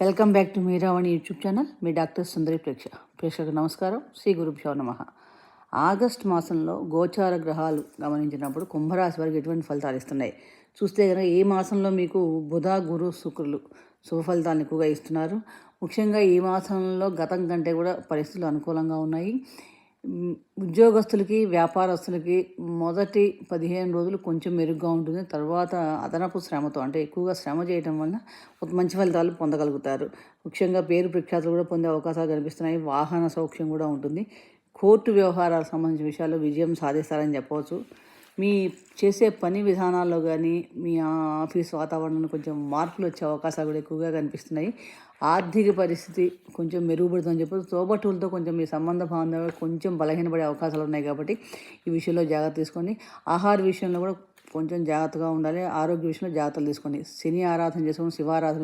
Welcome back to Meeravani YouTube channel. Me doctor Sundari ప్రేక్ష ప్రేక్షకు నమస్కారం. శ్రీ గురుభ్యో నమ. ఆగస్ట్ మాసంలో గోచార గ్రహాలు గమనించినప్పుడు కుంభరాశి వారికి ఎటువంటి ఫలితాలు ఇస్తున్నాయి? చూస్తే కనుక ఈ మాసంలో మీకు బుధ గురు శుక్రులు శుభ ఫలితాలను ఎక్కువగా ఇస్తున్నారు. ముఖ్యంగా ఈ మాసంలో గతం కంటే కూడా పరిస్థితులు అనుకూలంగా ఉన్నాయి. ఉద్యోగస్తులకి వ్యాపారస్తులకి మొదటి పదిహేను రోజులు కొంచెం మెరుగ్గా ఉంటుంది. తర్వాత అదనపు శ్రమతో అంటే ఎక్కువగా శ్రమ చేయడం వలన మంచి ఫలితాలు పొందగలుగుతారు. ముఖ్యంగా పేరు ప్రఖ్యాతులు కూడా పొందే అవకాశాలు కనిపిస్తున్నాయి. వాహన సౌఖ్యం కూడా ఉంటుంది. కోర్టు వ్యవహారాలకు సంబంధించిన విషయాల్లో విజయం సాధిస్తారని చెప్పవచ్చు. మీ చేసే పని విధానాల్లో కానీ మీ ఆఫీస్ వాతావరణంలో కొంచెం మార్పులు వచ్చే అవకాశాలు కూడా ఎక్కువగా కనిపిస్తున్నాయి. ఆర్థిక పరిస్థితి కొంచెం మెరుగుపడుతుందని చెప్పి తోబట్టులతో కొంచెం మీ సంబంధ బాంధవ్యాలు కొంచెం బలహీనపడే అవకాశాలు ఉన్నాయి కాబట్టి ఈ విషయంలో జాగ్రత్త తీసుకోండి. ఆహార విషయంలో కూడా కొంచెం జాగ్రత్తగా ఉండాలి. ఆరోగ్య విషయంలో జాగ్రత్తలు తీసుకోండి. శని ఆరాధన చేసుకోండి. శివారాధన